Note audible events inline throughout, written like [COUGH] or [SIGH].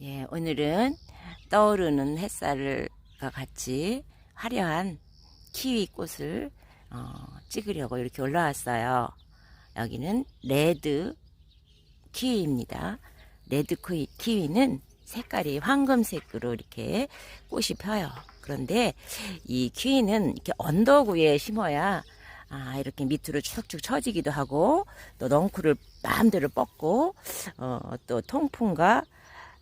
예, 오늘은 떠오르는 햇살과 같이 화려한 키위 꽃을 어, 찍으려고 이렇게 올라왔어요. 여기는 레드 키위입니다. 레드 키위, 키위는 색깔이 황금색으로 이렇게 꽃이 펴요. 그런데 이 키위는 이렇게 언덕 위에 심어야 아, 이렇게 밑으로 쭉쭉 처지기도 하고 또 넝쿨을 마음대로 뻗고 어, 또 통풍과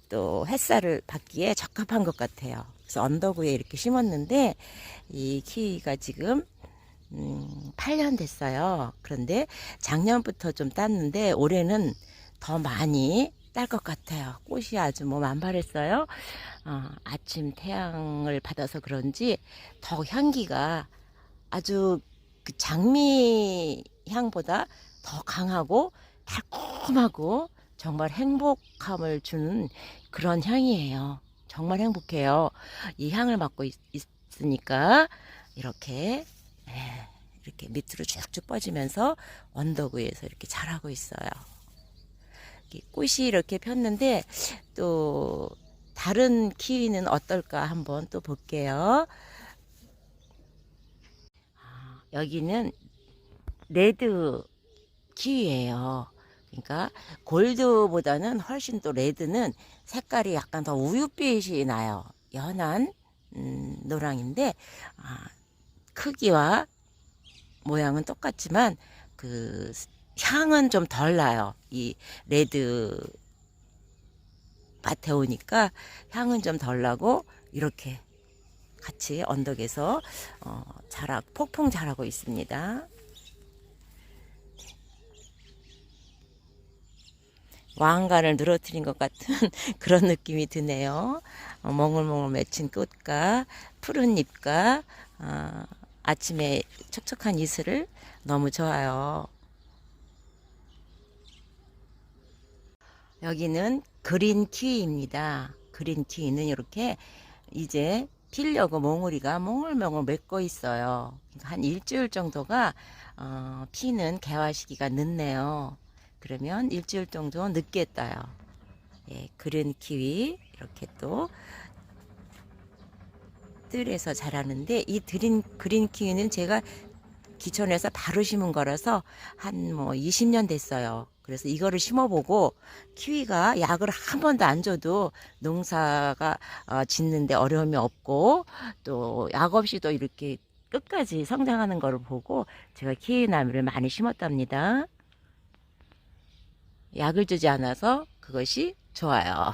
또 햇살을 받기에 적합한 것 같아요. 그래서 언덕 위에 이렇게 심었는데 이 키위가 지금 음, 8년 됐어요. 그런데 작년부터 좀 땄는데 올해는 더 많이 딸 것 같아요. 꽃이 아주 뭐 만발했어요. 어, 아침 태양을 받아서 그런지 더 향기가 아주 그 장미 향보다 더 강하고 달콤하고 정말 행복함을 주는 그런 향이에요. 정말 행복해요. 이 향을 맡고 있, 으니까 이렇게 예, 이렇게 밑으로 쭉쭉 뻗으면서 언덕 위에서 이렇게 자라고 있어요. 꽃이 이렇게 폈는데 또 다른 키위는 어떨까 한번 또 볼게요. 아, 여기는 레드 키위예요. 그러니까 골드보다는 훨씬 또 레드는 색깔이 약간 더 우윳빛이 나요. 연한 음, 노랑인데 아, 크기와 모양은 똑같지만 그 향은 좀 덜 나요. 이 레드 밭에 오니까 향은 좀 덜 나고 이렇게 같이 언덕에서 어, 자라 폭풍 자라고 있습니다. 왕관을 늘어뜨린 것 같은 [LAUGHS] 그런 느낌이 드네요. 어, 몽글몽글 맺힌 꽃과 푸른 잎과 어, 아침에 촉촉한 이슬을 너무 좋아요. 여기는 그린 키위입니다. 그린 키위는 이렇게 이제 피려고 몽우리가 몽글몽글 맺고 있어요. 한 일주일 정도가 어, 피는 개화 시기가 늦네요. 그러면 일주일 정도 늦게 따요. 예, 그린 키위 이렇게 또 뜰에서 자라는데 이 드린 그린 키위는 제가 기촌에서 바로 심은 거라서 한 뭐 20년 됐어요. 그래서 이거를 심어보고 키위가 약을 한 번도 안 줘도 농사가 어, 짓는데 어려움이 없고 또 약 없이도 이렇게 끝까지 성장하는 거를 보고 제가 키위 나무를 많이 심었답니다. 약을 주지 않아서 그것이 좋아요.